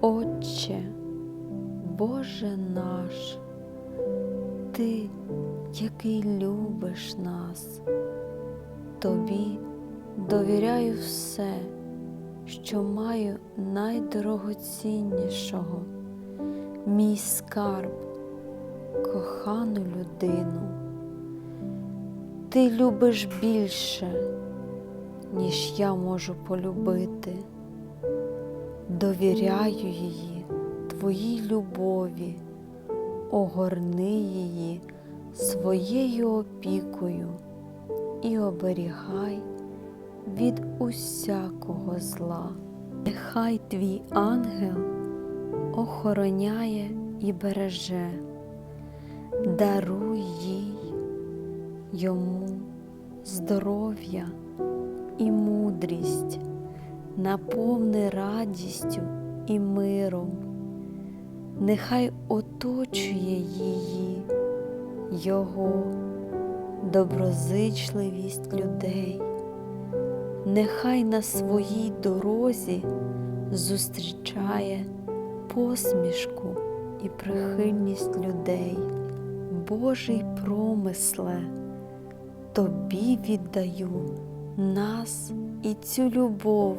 Отче, Боже наш, Ти, який любиш нас, Тобі довіряю все, що маю найдорогоціннішого, мій скарб, кохану людину. Ти любиш більше, ніж я можу полюбити. Довіряю її Твоїй любові, огорни її своєю опікою і оберігай від усякого зла. Нехай твій ангел охороняє і береже, даруй їй йому здоров'я і мудрість, наповни радістю і миром, нехай оточує її Його доброзичливість людей, нехай на своїй дорозі зустрічає посмішку і прихильність людей, Божий промисле, тобі віддаю нас і цю любов,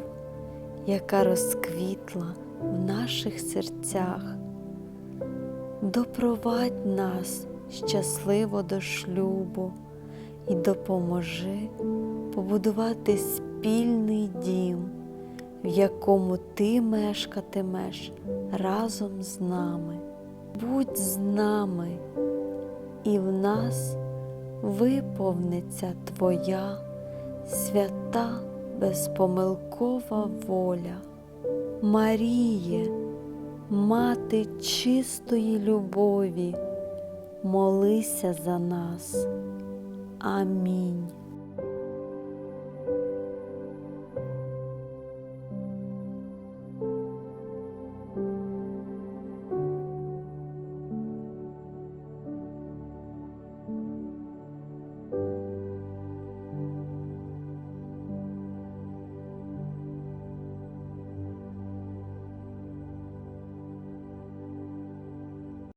яка розквітла в наших серцях. Допровадь нас щасливо до шлюбу і допоможи побудувати спільний дім, в якому ти мешкатимеш разом з нами. Будь з нами, і в нас виповниться Твоя свята безпомилкова воля. Маріє, мати чистої любові, молися за нас. Амінь.